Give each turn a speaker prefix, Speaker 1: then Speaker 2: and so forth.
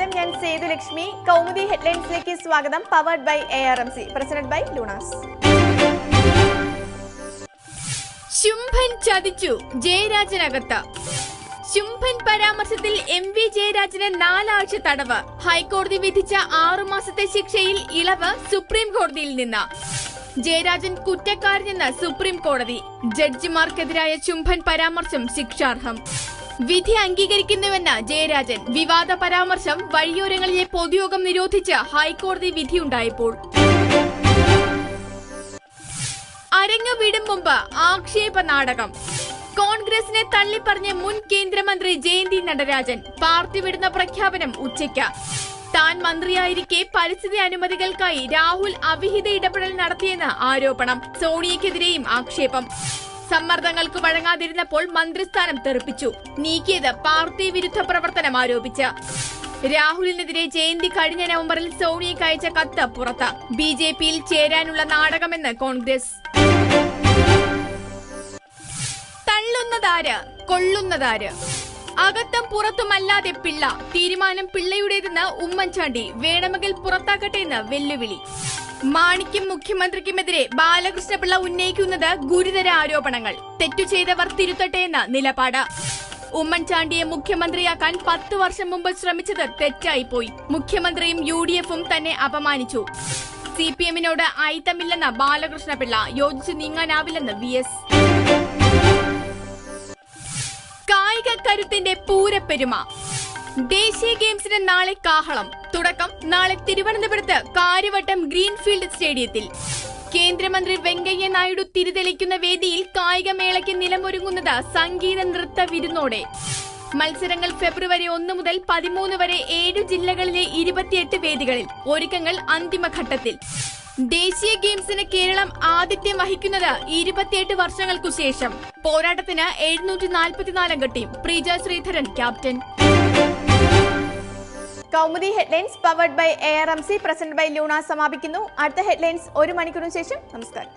Speaker 1: നമസ്കാരം. ഞാൻ സേതുലക്ഷ്മി കൗമുദി ഹെഡ്ലൈൻസിലേക്ക് സ്വാഗതം. Powered by A R M C president by Lunas.
Speaker 2: ശുംഭൻ ചതിച്ചു ജയരാജനകത്ത്. ശുംഭൻ പരാമർശത്തിൽ എം വി ജയരാജന് നാലാഴ്ച തടവ്. ഹൈക്കോടതി വിധിച്ച ആറുമാസത്തെ ശിക്ഷയിൽ ഇളവ് സുപ്രീം കോടതിയിൽ നിന്ന്. ജയരാജൻ കുറ്റക്കാരനെന്ന് സുപ്രീം കോടതി. ജഡ്ജിമാർക്കെതിരായ ശുംഭൻ പരാമർശം ശിക്ഷാർഹം. വിധി അംഗീകരിക്കുന്നുവെന്ന് ജയരാജൻ വിവാദ പരാമർശം വഴിയോരങ്ങളിലെ പൊതുയോഗം നിരോധിച്ച് ഹൈക്കോടതി വിധിയുണ്ടായപ്പോൾ അരങ്ങ് വിടും മുമ്പ് ആക്ഷേപ നാടകം. കോൺഗ്രസിനെ തള്ളിപ്പറഞ്ഞ മുൻ കേന്ദ്രമന്ത്രി ജയന്തി നടരാജൻ പാർട്ടി വിടുന്ന പ്രഖ്യാപനം ഉച്ചയ്ക്ക്. താൻ മന്ത്രിയായിരിക്കെ പരിസ്ഥിതി അനുമതികൾക്കായി രാഹുൽ അവിഹിത ഇടപെടൽ നടത്തിയെന്ന് ആരോപണം. സോണിയക്കെതിരെയും ആക്ഷേപം. സമ്മർദ്ദങ്ങൾക്ക് വഴങ്ങാതിരുന്നപ്പോൾ മന്ത്രിസ്ഥാനം തെറിപ്പിച്ചു. നീക്കിയത് പാർട്ടി വിരുദ്ധ പ്രവർത്തനം ആരോപിച്ച്. രാഹുലിനെതിരെ ജയന്തി കഴിഞ്ഞ നവംബറിൽ സോണിയക്ക് അയച്ച കത്ത് പുറത്ത്. ബി ജെ പിയിൽ ചേരാനുള്ള നാടകമെന്ന് കോൺഗ്രസ്. തള്ളുന്നതാര്? കൊള്ളുന്നതാര്? അകത്തും പുറത്തുമല്ലാതെ പിള്ള. തീരുമാനം പിള്ളയുടേതെന്ന് ഉമ്മൻചാണ്ടി. വേണമെങ്കിൽ പുറത്താക്കട്ടെ എന്ന് വെല്ലുവിളി. മാണിക്കും മുഖ്യമന്ത്രിക്കുമെതിരെ ബാലകൃഷ്ണപിള്ള ഉന്നയിക്കുന്നത് ഗുരുതര ആരോപണങ്ങൾ. തെറ്റു ചെയ്തവർ തിരുത്തട്ടെ എന്ന നിലപാട്. ഉമ്മൻചാണ്ടിയെ മുഖ്യമന്ത്രിയാക്കാൻ പത്തു വർഷം മുമ്പ് ശ്രമിച്ചത് തെറ്റായിപ്പോയി മുഖ്യമന്ത്രിയും യു ഡി എഫും തന്നെ അപമാനിച്ചു. സി പി എമ്മിനോട് അയിത്തമില്ലെന്ന ബാലകൃഷ്ണപിള്ള. യോജിച്ചു നീങ്ങാനാവില്ലെന്ന് വി എസ്. കായിക കരുത്തിന്റെ പൂരപ്പെരുമ. ദേശീയ ഗെയിംസിന് നാളെ കാഹളം. തുടക്കം നാളെ തിരുവനന്തപുരത്ത് കാര്യവട്ടം ഗ്രീൻഫീൽഡ് സ്റ്റേഡിയത്തിൽ. കേന്ദ്രമന്ത്രി വെങ്കയ്യ നായിഡു തിരിതെളിക്കുന്ന വേദിയിൽ കായികമേളയ്ക്ക് നിലമൊരുങ്ങുന്നത് സംഗീത നൃത്ത വിരുന്നോടെ. മത്സരങ്ങൾ ഫെബ്രുവരി ഒന്ന് മുതൽ പതിമൂന്ന് വരെ ഏഴ് ജില്ലകളിലെ ഇരുപത്തിയെട്ട് വേദികളിൽ ഒരുക്കങ്ങൾ അന്തിമഘട്ടത്തിൽ. ദേശീയ ഗെയിംസിന് കേരളം ആതിഥ്യം വഹിക്കുന്നത് ഇരുപത്തിയെട്ട് വർഷങ്ങൾക്കു ശേഷം. പോരാട്ടത്തിന് എഴുന്നൂറ്റി നാൽപ്പത്തിനാലംഗ team. Preeja Sreedharan captain.
Speaker 1: Kaumudi headlines powered by A R M C present by Luna സമാപിക്കുന്നു. അടുത്ത ഹെഡ്ലൈൻസ് ഒരു മണിക്കൂറിന് ശേഷം. നമസ്കാരം.